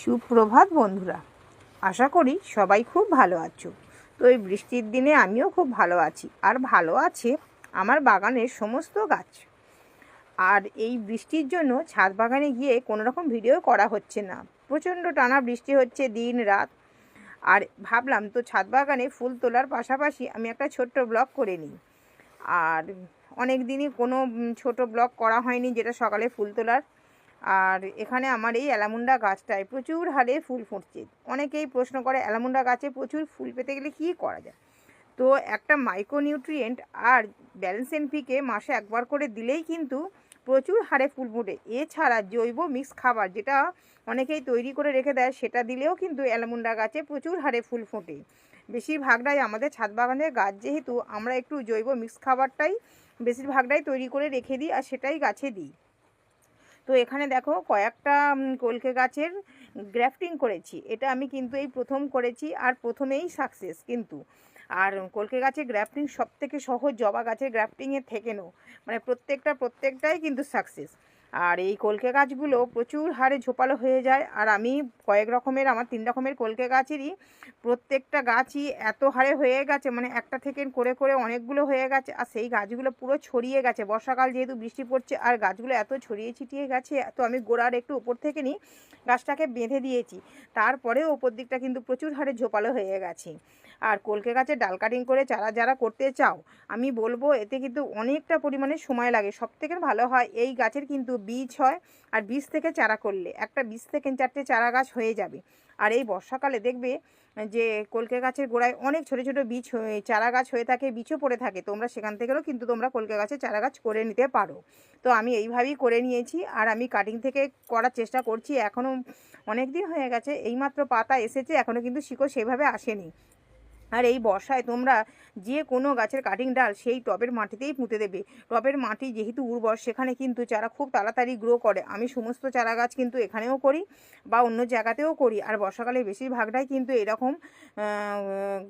সুপ্রভাত বন্ধুরা। আশা করি সবাই খুব ভালো আছো। তো এই বৃষ্টির দিনে আমিও খুব ভালো আছি। আর ভালো আছে আমার বাগানের সমস্ত গাছ। আর এই বৃষ্টির জন্য ছাদ বাগানে গিয়ে কোনো রকম ভিডিও করা হচ্ছে না। প্রচণ্ড টানা বৃষ্টি হচ্ছে দিন রাত। আর ভাবলাম তো ছাদ বাগানে ফুল তোলার পাশাপাশি আমি একটা ছোট্ট ব্লগ করে নিই। আর অনেক দিনই কোনো ছোট ব্লগ করা হয়নি যেটা সকালে ফুল তোলার। আর এখানে আমার এই অ্যালামুন্ডা গাছটায় প্রচুর হারে ফুল ফুটছে। অনেকেই প্রশ্ন করে, অ্যালামুন্ডা গাছে প্রচুর ফুল পেতে গেলে কী করা যায়? তো একটা মাইক্রোনিউট্রিয়েন্ট আর ব্যালেন্স এনপিকে মাসে একবার করে দিলেই কিন্তু প্রচুর হারে ফুল ফোটে। এছাড়া জৈব মিক্স খাবার যেটা অনেকেই তৈরি করে রেখে দেয়, সেটা দিলেও কিন্তু অ্যালামুন্ডা গাছে প্রচুর হারে ফুল ফোটে। বেশিরভাগটাই আমাদের ছাদ বাগানের গাছ যেহেতু আমরা একটু জৈব মিক্স খাবারটাই বেশিরভাগটাই তৈরি করে রেখে দিই আর সেটাই গাছে দিই। তো এখানে দেখো কয়েকটা কলকে গাছের গ্রাফটিং করেছি। এটা আমি কিন্তু এই প্রথম করেছি আর প্রথমেই সাকসেস কিন্তু। আর কলকে গাছের গ্রাফটিং সব থেকে সহজ, জবা গাছের গ্রাফটিংয়ে থেকে থেকেও মানে প্রত্যেকটা, প্রত্যেকটাই কিন্তু সাকসেস। আর এই কলকে গাছগুলো প্রচুর হারে ঝোপালো হয়ে যায়। আর আমি কয়েক রকমের, আমার তিন রকমের কলকে গাছেরই প্রত্যেকটা গাছই এত হারে হয়ে গেছে মানে একটা থেকে করে করে অনেকগুলো হয়ে গেছে, আর সেই গাছগুলো পুরো ছড়িয়ে গেছে। বর্ষাকাল যেহেতু বৃষ্টি পড়ছে, আর গাছগুলো এত ছড়িয়ে ছিটিয়ে গেছে, তো আমি গোড়ার একটু উপর থেকে নিই, গাছটাকে বেঁধে দিয়েছি। তারপরেও ওপর দিকটা কিন্তু প্রচুর হারে ঝোপালো হয়ে গেছে। আর কলকে গাছের ডাল কাটিং করে চারা যারা করতে চাও, আমি বলব এতে কিন্তু অনেকটা পরিমাণে সময় লাগে। সব থেকে ভালো হয় এই গাছের কিন্তু বীজ হয় আর বীজ থেকে চারা করলে। একটা বীজ থেকে চারটে চারা গাছ হয়ে যাবে। আর এই বর্ষাকালে দেখবে যে কলকে গাছের গোড়ায় অনেক ছোট ছোট বীজ চারা গাছ হয়ে থাকে, বীজও পড়ে থাকে। তোমরা সেখান থেকেও কিন্তু তোমরা কলকে গাছের চারা গাছ করে নিতে পারো। তো আমি এইভাবেই করে নিয়েছি আর আমি কাটিং থেকে করার চেষ্টা করছি। এখনও অনেক দিন হয়ে গেছে, এইমাত্র পাতা এসেছে, এখনও কিন্তু শিকড় সেভাবে আসেনি। আর এই বর্ষায় তোমরা যে কোনো গাছের কাটিং ডাল সেই টবের মাটিতেই পুঁতে দেবে। টবের মাটি যেহেতু উর্বর, সেখানে কিন্তু চারা খুব তাড়াতাড়ি গ্রো করে। আমি সমস্ত চারা গাছ কিন্তু এখানেও করি বা অন্য জায়গাতেও করি। আর বর্ষাকালে বেশিরভাগটাই কিন্তু এরকম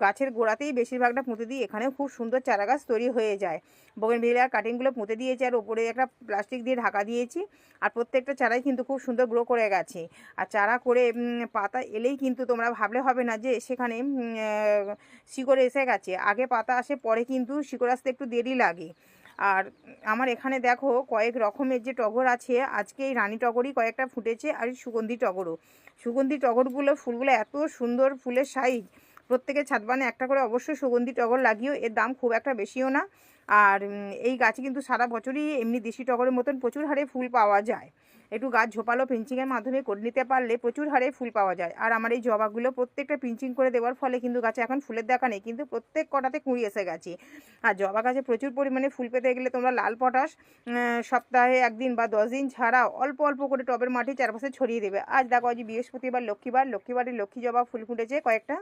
গাছের গোড়াতেই বেশিরভাগটা পুঁতে দিই। এখানেও খুব সুন্দর চারা গাছ তৈরি হয়ে যায়। বগেন ভেলিয়ার কাটিংগুলো পুঁতে দিয়েছি আর ওপরে একটা প্লাস্টিক দিয়ে ঢাকা দিয়েছি। আর প্রত্যেকটা চারাই কিন্তু খুব সুন্দর গ্রো করে গেছে। আর চারা করে পাতা এলেই কিন্তু তোমরা ভাবলে হবে না যে সেখানে শিকড় এসে গেছে। আগে পাতা আসে, পরে কিন্তু শিকড় আসতে একটু দেরি লাগে। আর আমার এখানে দেখো কয়েক রকমের যে টগর আছে, আজকে এই রানী টগরই কয়েকটা ফুটেছে আর সুগন্ধি টগরও। সুগন্ধি টগরগুলো, ফুলগুলো এত সুন্দর ফুলের সাইজ। প্রত্যেকের ছাদবানে একটা করে অবশ্যই সুগন্ধি টগর লাগিও, এর দাম খুব একটা বেশিও না। আর এই গাছে কিন্তু সারা বছরই এমনি দেশি টগরের মতন প্রচুর হারে ফুল পাওয়া যায়। একটু গাছ ঝোপালো পিঞ্চিংয়ের মাধ্যমে করে নিতে পারলে প্রচুর হারে ফুল পাওয়া যায়। আর আমার এই জবাগুলো প্রত্যেকটা পিঞ্চিং করে দেওয়ার ফলে কিন্তু গাছে এখন ফুলের দেখা নেই, কিন্তু প্রত্যেক কটাতে কুঁড়ি এসে গেছে। আর জবা গাছে প্রচুর পরিমাণে ফুল পেতে গেলে তোমরা লাল পটাশ সপ্তাহে একদিন বা দশ দিন ছাড়া অল্প অল্প করে টবের মাটি চারপাশে ছড়িয়ে দেবে। আজ দেখো আজ বৃহস্পতিবার, লক্ষ্মীবার লক্ষ্মীবারের লক্ষ্মী জবা ফুল ফুটেছে কয়েকটা।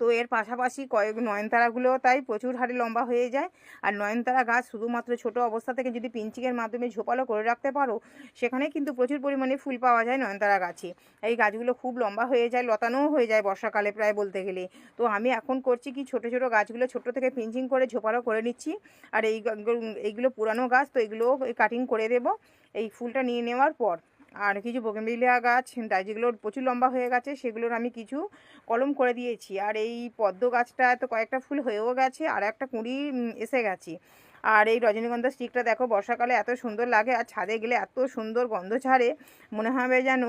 তো এর পাশাপাশি কয়েক নয়নতারাগুলো তাই প্রচুর হারে লম্বা হয়ে যায়। আর নয়নতারা গাছ শুধুমাত্র ছোট অবস্থা থেকে যদি পিঞ্চিংয়ের মাধ্যমে ঝোপালো করে রাখতে পারো, সেখানে কিন্তু প্রচুর পরিমাণে ফুল পাওয়া যায় নয়নতারা গাছে। এই গাছগুলো খুব লম্বা হয়ে যায়, লতানোও হয়ে যায় বর্ষাকালে প্রায় বলতে গেলে। তো আমি এখন করছি কি ছোট ছোট গাছগুলো ছোট থেকে পিঞ্চিং করে ঝোপালো করে নিচ্ছি। আর এই এইগুলো পুরানো গাছ, তো এগুলো কাটিং করে দেব। এই ফুলটা নিয়ে নেওয়ার পর আর কিছু বোগেনভিলিয়া গাছ, তাই যেগুলো প্রচুর লম্বা হয়ে গেছে, সেগুলোর আমি কিছু কলম করে দিয়েছি। আর এই পদ্ম গাছটা তো কয়েকটা ফুল হয়েও গেছে, আর একটা কুঁড়ি এসে গেছে। আর এই রজনীগন্ধা স্টিকটা দেখো, বর্ষাকালে এত সুন্দর লাগে, আর ছাদে গেলে এত সুন্দর গন্ধ ছাড়ে মনে হবে যেন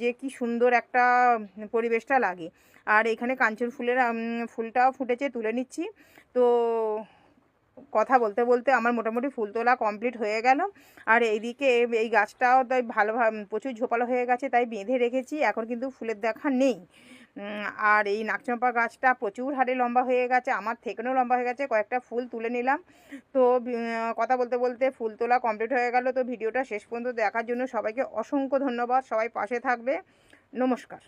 যে কি সুন্দর একটা পরিবেশটা লাগে। আর এখানে কাঞ্চন ফুলের ফুলটাও ফুটেছে, তুলে নিচ্ছি। তো কথা বলতে বলতে আমার মোটামুটি ফুল তোলা কমপ্লিট হয়ে গেল। আর এইদিকে এই গাছটাও তাই ভালো প্রচুর ঝোপালো হয়ে গেছে, তাই বেঁধে রেখেছি, এখন কিন্তু ফুলের দেখা নেই। আর এই নাকচম্পা গাছটা প্রচুর হারে লম্বা হয়ে গেছে, আমার থেকেও লম্বা হয়ে গেছে, কয়েকটা ফুল তুলে নিলাম। তো কথা বলতে বলতে ফুল তোলা কমপ্লিট হয়ে গেল, তো ভিডিওটা শেষ পর্যন্ত দেখার জন্য সবাইকে অসংখ্য ধন্যবাদ, সবাই পাশে থাকবে, নমস্কার।